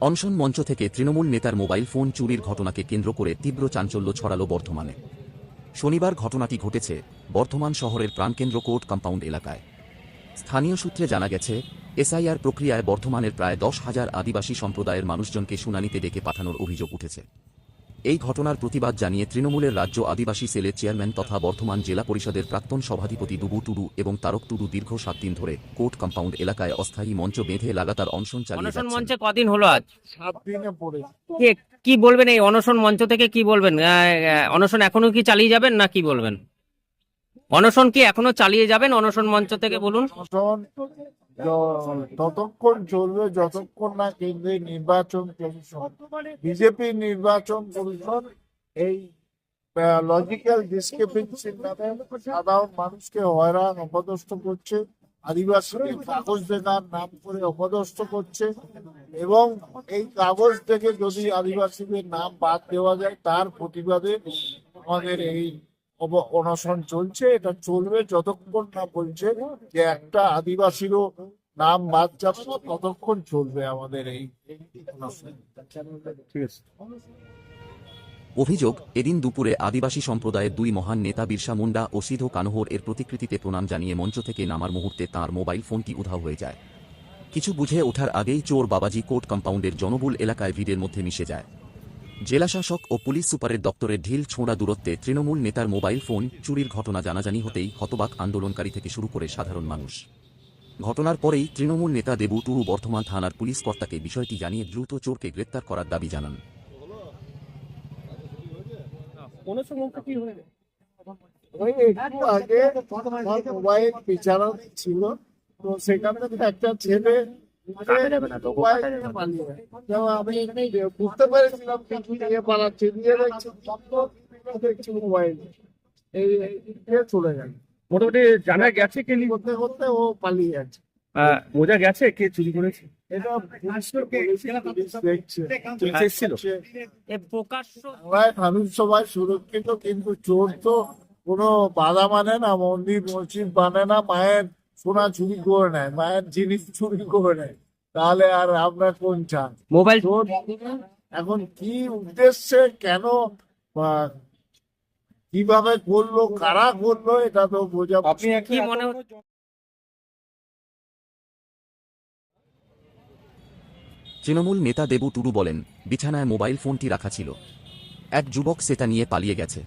অনশন মঞ্চ থেকে তৃণমূল নেতার মোবাইল ফোন চুরির ঘটনাকে কেন্দ্র করে তীব্র চাঞ্চল্য ছড়ালো বর্ধমানে। শনিবার ঘটনাটি ঘটেছে বর্ধমান শহরের প্রাণকেন্দ্র কোর্ট কম্পাউন্ড এলাকায়। স্থানীয় সূত্রে জানা গেছে, এসআইআর প্রক্রিয়ায় বর্ধমানের প্রায় দশ হাজার আদিবাসী সম্প্রদায়ের মানুষজনকে শুনানিতে ডেকে পাঠানোর অভিযোগ উঠেছে। এই ঘটনার প্রতিবাদ জানিয়ে তৃণমূলের রাজ্য আদিবাসী সেলের চেয়ারম্যান তথা বর্ধমান জেলা পরিষদের প্রাক্তন সভাধিপতি ডুবু টুডু এবং তারক টুডু দীর্ঘ সাত দিন ধরে কোর্ট কম্পাউন্ড এলাকায় অস্থায়ী মঞ্চ বেঁধে লাগাতার অনশন চালিয়ে অনশন মঞ্চে কদিন হলো আজ? সাত দিনে পড়ে। কি- কি বলবেন এই অনশন মঞ্চ থেকে কি বলবেন? অনশন এখনও কি চালিয়ে যাবেন না কি বলবেন? অনশন কি এখনও চালিয়ে যাবেন অনশন মঞ্চ থেকে বলুন? ততক্ষণ চলবে, যতক্ষণ না কেন্দ্রের নির্বাচন কমিশন, বিজেপি নির্বাচন কমিশন এই লজিক্যাল ডিসক্রিপেন্সির নামে সাধারণ মানুষকে হয়রান, অপদস্থ করছে, আদিবাসীকে কাগজ দেখার নাম করে অপদস্থ করছে এবং এই কাগজ থেকে যদি আদিবাসীদের নাম বাদ দেওয়া যায়, তার প্রতিবাদে আমাদের এই অনশন চলছে এটা চলবে যতক্ষণ না বলছে যে একটা আদিবাসীরও নাম বাদ যাবে না, ততক্ষণ চলবে আমাদের এই অনশন। ঠিক আছে। অভিযোগ এদিন দুপুরে আদিবাসী সম্প্রদায়ের দুই মহান নেতা বিরসা মুন্ডা ও সিধো কানহর এর প্রতিকৃতিতে প্রণাম জানিয়ে মঞ্চ থেকে নামার মুহূর্তে তার মোবাইল ফোনটি উধাও হয়ে যায়। কিছু বুঝে ওঠার আগেই চোর বাবাজি কোর্ট কম্পাউন্ডের জনবুল এলাকায় ভিড়ের মধ্যে মিশে যায়। জেলাশাসক ও পুলিশ সুপারের দপ্তরের ঢিল ছোঁড়া দূরত্বে তৃণমূল নেতার মোবাইল ফোন চুরির ঘটনা জানাজানি হতেই হতবাক আন্দোলনকারী থেকে শুরু করে সাধারণ মানুষ। ঘটনার পরেই তৃণমূল নেতা দেবু টুরু বর্ধমান থানার পুলিশ কর্তাকে বিষয়টি জানিয়ে দ্রুত চোরকে গ্রেপ্তার করার দাবি জানান। মোবাইল ছিল তো সেখান থেকে একটা ছেলে মোবাইল নিয়ে পালিয়ে যায়। যেমন আমি বুঝতে পেরেছিলাম পালাচ্ছে নিয়ে দেখছি মোবাইল। এই এই চলে গেল মোটামুটি জানা গেছে কে করতে করতে ও পালিয়ে যাচ্ছে। বোঝা গেছে কে চুরি করেছে। সবাই সুরক্ষিত কিন্তু চোর তো কোনো বাধা মানে না মন্দির মসজিদ মানে না মায়ের সোনা চুরি করে নেয় মায়ের জিনিস চুরি করে নেয়। তাহলে আর আমরা কোন চান মোবাইল এখন কি উদ্দেশ্যে কেন কীভাবে করল কারা করল এটা তো বোঝা আপনি কি মনে হচ্ছে তৃণমূল নেতা দেবু টুডু বলেন বিছানায় মোবাইল ফোনটি রাখা ছিল। এক যুবক সেটা নিয়ে পালিয়ে গেছে।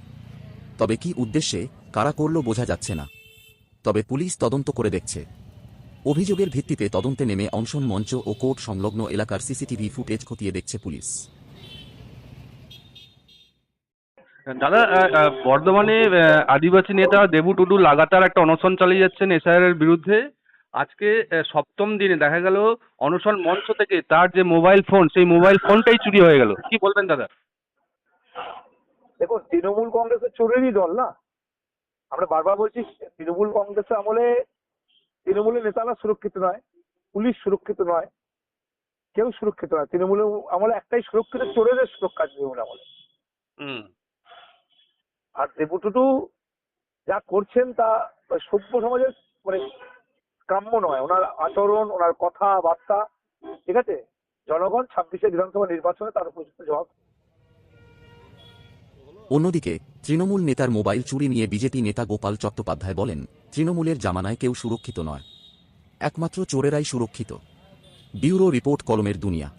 তবে কি উদ্দেশ্যে কারা করল বোঝা যাচ্ছে না। তবে পুলিশ তদন্ত করে দেখছে। অভিযোগের ভিত্তিতে তদন্তে নেমে অনশন মঞ্চ ও কোর্ট সংলগ্ন এলাকার সিসিটিভি ফুটেজ খতিয়ে দেখছে পুলিশ। দাদা বর্ধমানে আদিবাসী নেতা দেবু টুডু লাগাতার একটা অনশন চালিয়ে যাচ্ছেন এসআইআর এর বিরুদ্ধে। আজকে সপ্তম দিনে দেখা গেল অনশন মঞ্চ থেকে তার যে মোবাইল ফোন সেই মোবাইল ফোনটাই চুরি হয়ে গেল। কি বলবেন দাদা? দেখুন তৃণমূল কংগ্রেসের চোরেরই দল না? আমরা বারবার বলছি তৃণমূল কংগ্রেসের আমলে তৃণমূলের নেতারা সুরক্ষিত নয় পুলিশ সুরক্ষিত নয় কেউ সুরক্ষিত নয়। তৃণমূলের আমলে একটাই সুরক্ষিত চোরেদের সুরক্ষা তৃণমূল আমলে। হুম। আর দেবুটুটু যা করছেন তা সভ্য সমাজের মানে কাম্য নয়। ওনার আচরণ ওনার কথাবার্তা ঠিক আছে? জনগণ ছাব্বিশে বিধানসভা নির্বাচনে তার উপযুক্ত জবাব অন্যদিকে তৃণমূল নেতার মোবাইল চুরি নিয়ে বিজেপি নেতা গোপাল চট্টোপাধ্যায় বলেন, তৃণমূলের জামানায় কেউ সুরক্ষিত নয়। একমাত্র চোরেরাই সুরক্ষিত। ব্যুরো রিপোর্ট কলমের দুনিয়া।